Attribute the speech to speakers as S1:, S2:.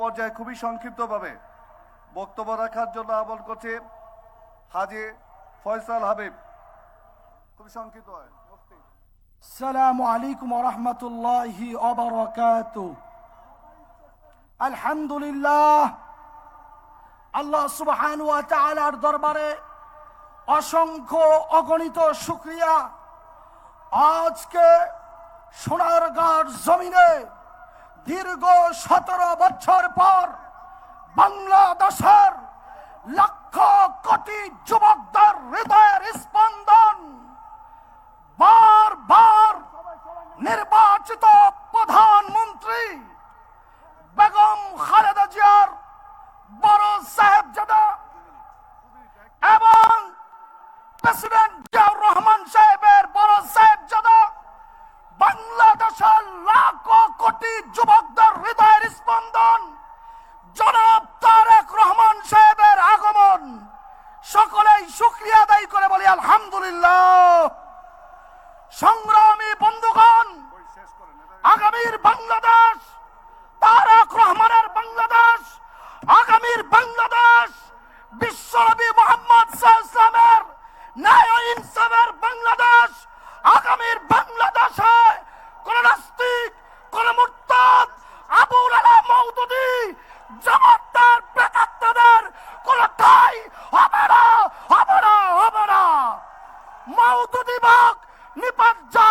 S1: পর্যায়ে খুবই সংক্ষিপ্তভাবে বক্তব্য রাখার জন্য আহ্বান করছি হাজি ফয়সাল হাবিব খুবই সংক্ষিপ্ত হয় মুফতি।
S2: السلام عليكم ورحمة الله وبركاته الحمد لله আল্লাহ সুবহান ওয়া তাআলার দরবারে অসংখ্য অগণিত শুকরিয়া আজকে সোনারগাঁর জমিনে দীর্ঘ সতেরো বছর পর বাংলাদেশের লক্ষ কোটি যুবকদের হৃদয়ের স্পন্দন বারবার নির্বাচিত প্রধানমন্ত্রী বেগম খালেদা জিয়ার বড় সাহেবজাদা এবং প্রেসিডেন্ট জিয়াউর রহমান সাহেবের বড় সাহেবজাদা বাংলাদেশের লাখ কোটি যুবকদের হৃদয়ের স্পন্দন। জনাব তারেক রহমান সাহেবের আগমন। সকলেই শুক্রিয়া আদায় করে বলি, আলহামদুলিল্লাহ। সংগ্রামী বন্ধুগণ, আগামীর বাংলাদেশ, তারেক রহমানের বাংলাদেশ, আগামীর বাংলাদেশ, বিশ্বনবী মোহাম্মদ ইসলামের ন্যায় ও নিপাত যা